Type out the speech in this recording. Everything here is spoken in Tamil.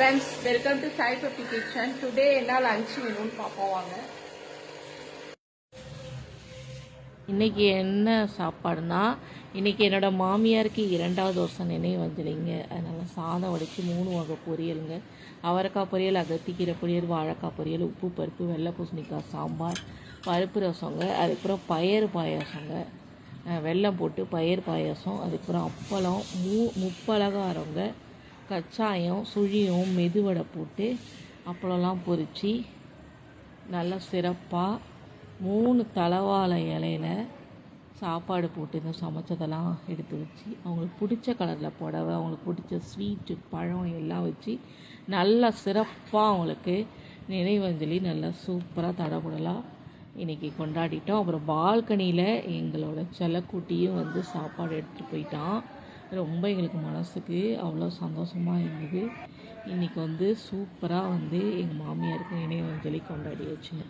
Friends welcome to Sai Pappi kitchen today என்ன லஞ்ச் வேணும்னு பார்ப்போம் வாங்க. இன்னைக்கு என்ன சாப்பாடுனா இன்னைக்கு என்னோட மாமியாருக்கு இரண்டாவது வருஷம் நினைவு வந்துடுங்க. அதனால் சாதம் வடித்து மூணு வகை பொரியலுங்க. அவரைக்காய் பொரியல் அகத்திக்கீரை பொரியல் வாழைக்காய் பொரியல் உப்பு பருப்பு வெள்ளை பூசணிக்காய் சாம்பார் பருப்பு ரசங்க அதுக்கப்புறம் பயறு பாயாசங்க. வெல்லம் போட்டு பயிர் பாயாசம் அதுக்கப்புறம் அப்பளம் மூ முப்பலகாரங்க. கச்சாயம் சுழியும் மெதுவடை போட்டு அப்பளம்லாம் பொரித்து நல்லா சிறப்பாக மூணு தலவாழை இலையில சாப்பாடு போட்டு இந்த சமைச்சதெல்லாம் எடுத்து வச்சு அவங்களுக்கு பிடிச்ச கலரில் புடவை அவங்களுக்கு பிடிச்ச ஸ்வீட்டு பழம் எல்லாம் வச்சு நல்லா சிறப்பாக அவங்களுக்கு நினைவஞ்சலி நல்லா சூப்பராக தடபுடலாக இன்றைக்கி கொண்டாடிட்டோம். அப்புறம் பால்கனியில் எங்களோட செல்லக்குட்டியும் வந்து சாப்பாடு எடுத்துகிட்டு போயிட்டான். ரொம்ப எங்களுக்கு மனசுக்கு அவ்வளோ சந்தோஷமாக இருந்தது. இன்றைக்கி வந்து சூப்பராக வந்து எங்கள் மாமியாருக்கும் நினைவஞ்சலி கொண்டாடி வச்சுங்க.